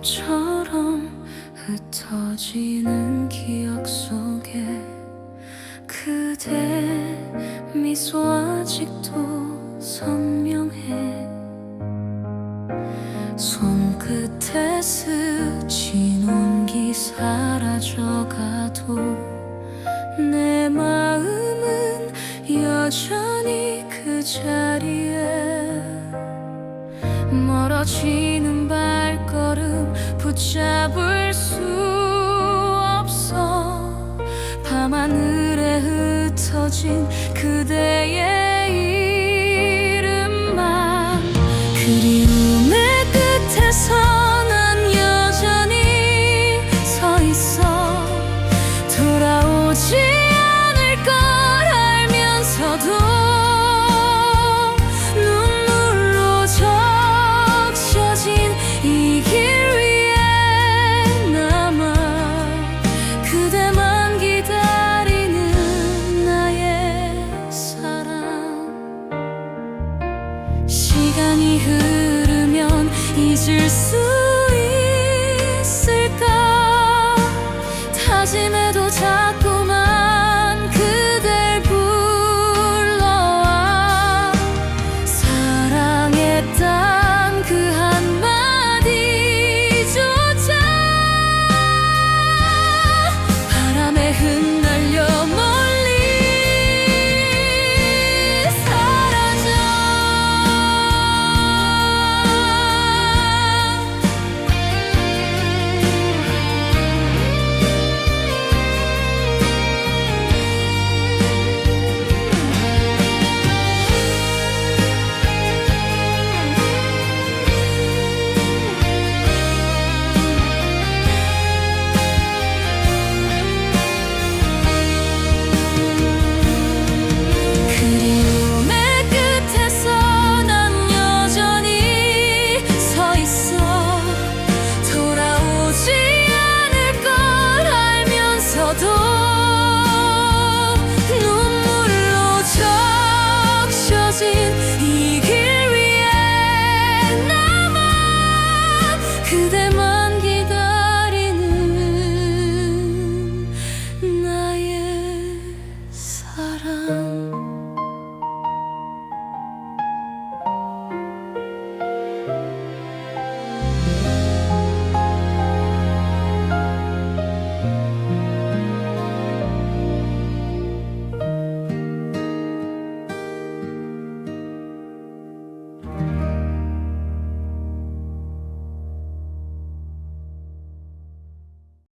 낙엽처럼 흩어지는 기억 속에 그대 미소 아직도 선명해. 손끝에 스친 온기 사라져가도 내 마음은 여전히 그 자리에 멀어지는 발걸음 붙잡을 수 없어. 밤하늘에 흩어진 그대의 이름만 그리움 시간이 흐르면 잊을 수